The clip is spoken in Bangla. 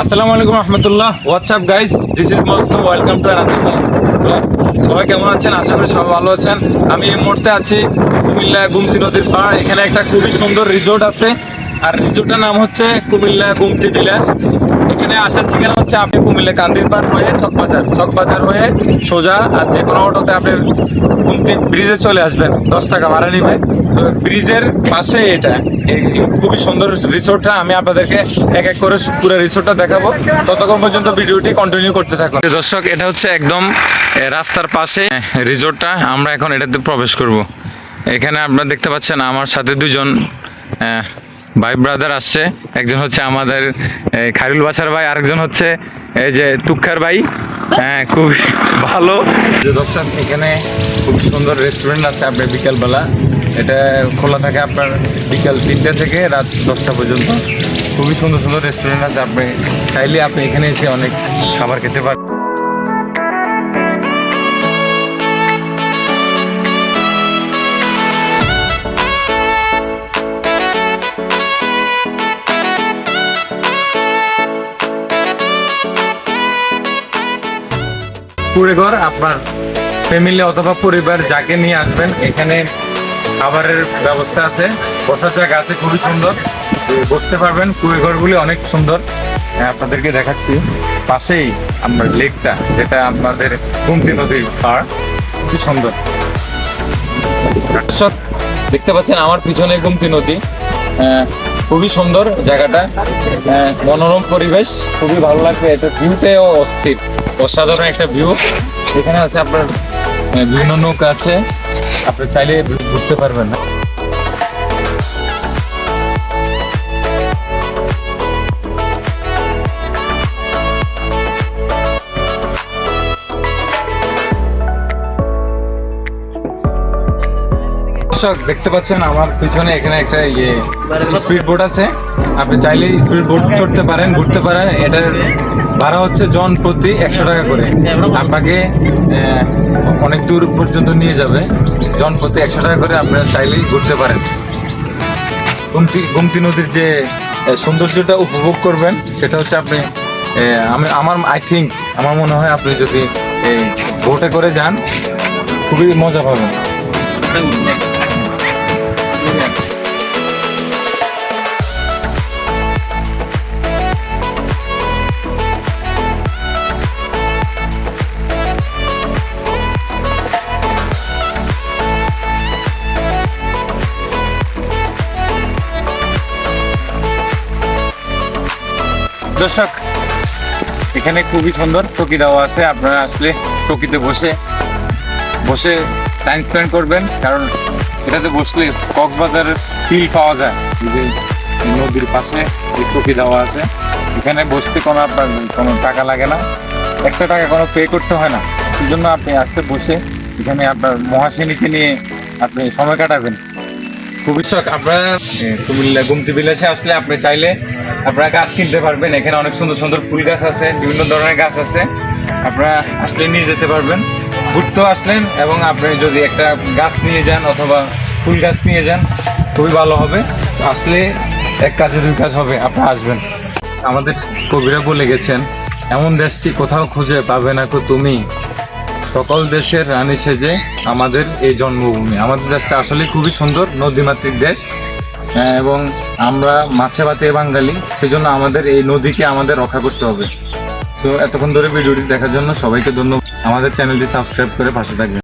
আসসালামু আলাইকুম রহমতুল্লাহ। What's up guys this is Majnu welcome to another সবাই কেমন আছেন? আশা করি সবাই ভালো আছেন। আমি এই মুহূর্তে আছি কুমিল্লা গুমতি নদীর পাড়। এখানে একটা খুবই সুন্দর রিসোর্ট আছে। আর রিসোর্টের নাম হচ্ছে কুমিল্লা গুমতি বিলাস। এখানে আসার ঠিকানা হচ্ছে আপনি কুমিল্লা কান্দির পাড় হয়ে চকবাজার চকবাজার হয়ে সোজা আর যে কোনো অটোতে আপনি গুমতি ব্রিজে চলে আসবেন। দশ টাকা ভাড়া নিবে। ব্রিজের পাশে এটা। খুবই সুন্দর রিসোর্টটা। আমি আপনাদেরকে এক এক করে পুরো রিসোর্টটা দেখাবো। ততক্ষণ পর্যন্ত ভিডিওটি কন্টিনিউ করতে থাকুন। দর্শক, এটা হচ্ছে একদম রাস্তার পাশে রিসোর্টটা। আমরা এখন এটাতে প্রবেশ করব। এখানে আপনারা দেখতে পাচ্ছেন আমার সাথে দুজন ভাই ব্রাদার আসছে একজন হচ্ছে আমাদের এই, খায়রুল বাসার ভাই আরেকজন হচ্ছে এই যে তুক্ষার ভাই। হ্যাঁ খুব ভালো। যে দর্শক এখানে খুব সুন্দর রেস্টুরেন্ট আছে আপনার বিকালবেলা। এটা খোলা থাকে আপনার বিকাল তিনটে থেকে রাত দশটা পর্যন্ত। খুবই সুন্দর সুন্দর রেস্টুরেন্ট আছে আপনি চাইলে আপনি এখানে এসে অনেক খাবার খেতে পারেন কুড়ে ঘর আপনার ফ্যামিলি অথবা পরিবার যাকে নিয়ে আসবেন এখানে খাবারের ব্যবস্থা আছে বসার জায়গা আছে খুবই সুন্দর। বসতে পারবেন কুড়ে ঘরগুলি অনেক সুন্দর। হ্যাঁ, আপনাদেরকে দেখাচ্ছি। পাশেই আপনার লেকটা যেটা আপনাদের গুমতি নদীর পাড় খুবই সুন্দর। দেখতে পাচ্ছেন আমার পিছনে গুমতি নদী। খুবই সুন্দর জায়গাটা। মনোরম পরিবেশ খুবই ভালো লাগবে। এটা ভিউটাও অস্থির। অসাধারণ একটা ভিউ এখানে আছে আপনার বিভিন্ন নৌকা আছে। আপনি চাইলে ঘুরতে পারবেন না। দেখতে পাচ্ছেন আমার পিছনে এখানে একটা ইয়ে স্পিড বোট আছে। আপনি চাইলে স্পিড বোট চড়তে পারেন, ঘুরতে পারেন। এটার ভাড়া হচ্ছে জন প্রতি একশো টাকা করে। আপনাকে অনেক দূর পর্যন্ত নিয়ে যাবে। জন প্রতি একশো টাকা করে আপনারা চাইলেই ঘুরতে পারেন। গুমতি গুমতি নদীর যে সৌন্দর্যটা উপভোগ করবেন, সেটা হচ্ছে আপনি আমি, আমার আই থিঙ্ক আমার মনে হয় আপনি যদি এই বোটে করে যান, খুবই মজা পাবেন। দর্শক, এখানে খুবই সুন্দর চকি দেওয়া আছে। আপনারা আসলে চকিতে বসে বসে টাইম স্পেন্ড করবেন, কারণ এটাতে বসলে কক্সবাজার ফিল পাওয়া যায়। যে নদীর পাশে যে চকি দেওয়া আছে। এখানে বসতে কোনো আপনার কোনো টাকা লাগে না। এক্সট্রা টাকা কোনো পে করতে হয় না। সেই জন্য আপনি আসতে বসে এখানে আপনার মহাসিনীকে নিয়ে আপনি সময় কাটাবেন। ভবিষ্যৎ আপনারা এ, কুমিল্লা গুমতি বিলাসে আসলে আপনি চাইলে আপনারা গাছ কিনতে পারবেন। এখানে অনেক সুন্দর সুন্দর ফুল গাছ আছে বিভিন্ন ধরনের গাছ আছে। আপনারা আসলে নিয়ে যেতে পারবেন। ঘুরতেও আসলেন এবং আপনি যদি একটা গাছ নিয়ে যান অথবা ফুল গাছ নিয়ে যান খুবই ভালো হবে। আসলে এক কাজে দুই কাজ হবে আপনারা আসবেন। আমাদের কবিরা বলে গেছেন এমন দেশটি কোথাও খুঁজে পাবে না তুমি। সকল দেশের রানী সেজে আমাদের এই জন্মভূমি। আমাদের দেশটা আসলে খুবই সুন্দর নদীমাতৃক দেশ। হ্যাঁ, এবং আমরা মাছে ভাতে বাঙালি সেজন্য আমাদের এই নদীকে আমাদের রক্ষা করতে হবে। তো এতক্ষণ ধরে ভিডিওটি দেখার জন্য সবাইকে ধন্যবাদ। আমাদের চ্যানেলটি সাবস্ক্রাইব করে পাশে থাকবেন।